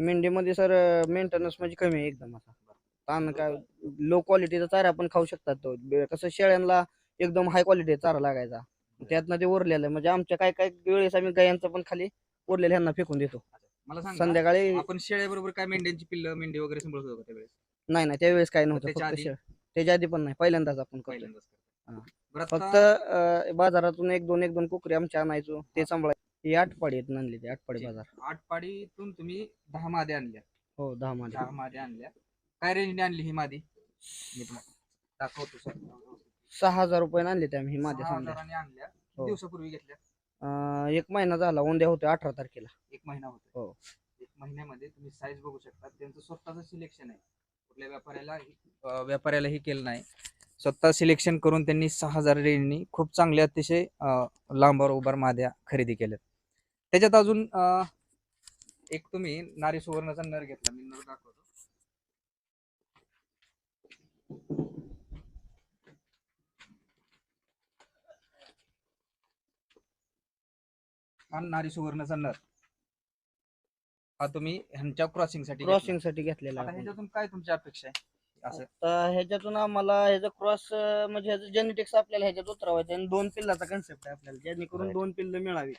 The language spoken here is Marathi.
मेंढीमध्ये सर मेंटेनन्स म्हणजे कमी आहे एकदम असा ताण काय लो क्वालिटीचा चारा पण खाऊ शकतात तो. बे- कसं शेळ्यांना एकदम हाय क्वालिटी चारा लागायचा. त्यातनं ते उरलेलं आहे. म्हणजे आमच्या काय काय वेळेस आम्ही गायांचं पण खाली उरलेलं ह्यांना फेकून देतो. मला सांगा संध्याकाळी आपण शेळ्याबरोबर काय मेंढ्यांची पिल्लं मेंढी वगैरे सांभाळत होतो का त्यावेळेस? नाही नाही त्यावेळेस काय नव्हतं. त्याच्या फक्त आधी? शेळ त्याच्या आधी पण नाही. पहिल्यांदाच आपण करतो पहिल्यांदाच करतो. हा. बरं फक्त अं, बाजारातून एक दोन एक दोन कुकरी आमच्या आणायचो. ते सांभाळायचे. ही आठपाडी आहेत आणली ते आठपाडी. बाजार. आठ पाडीतून तुम्ही दहा मादे आणल्या. हो दहा मध्ये दहा मादे आणल्या. काय रेंजने आणली ही मादी? मी तुम्हाला दाखवतो सर. सहा हजार रुपये आणले ते आम्ही माझ्या सहा समजा. हजारांनी आणल्या. किती हो. दिवसापूर्वी घेतल्या? अं, एक महिना झाला उद्या होते अठरा तारखेला. एक महिना होतो हो. एक महिन्यामध्ये तुम्ही साईज बघू शकता. त्यांचं स्वतःचं सिलेक्शन आहे. कुठल्या व्यापाऱ्याला अं, व्यापाऱ्याला हे केलं नाही. स्वतः सिलेक्शन करून त्यांनी सहा हजार रेंजनी खूप चांगल्या अतिशय अं, लांबावर उभार माद्या खरेदी केल्यात. त्याच्यात अजून एक तुम्ही नारी सुवर्णाचा नर घेतला मी नर दाखवतो. हा नारी सुवर्णाचा नर. हा तुम्ही ह्यांच्या क्रॉसिंगसाठी. क्रॉसिंगसाठी घेतलेला आता. ह्याच्यातून काय तुमची अपेक्षा आहे? असं. आता ह्याच्यातून आम्हाला ह्याचं क्रॉस म्हणजे ह्याचं जेनेटिक्स आपल्याला ह्याच्यात उतरवायचं आणि दोन पिल्लाचा कन्सेप्ट आहे आपल्याला. जेणेकरून. दोन पिल्ल मिळावी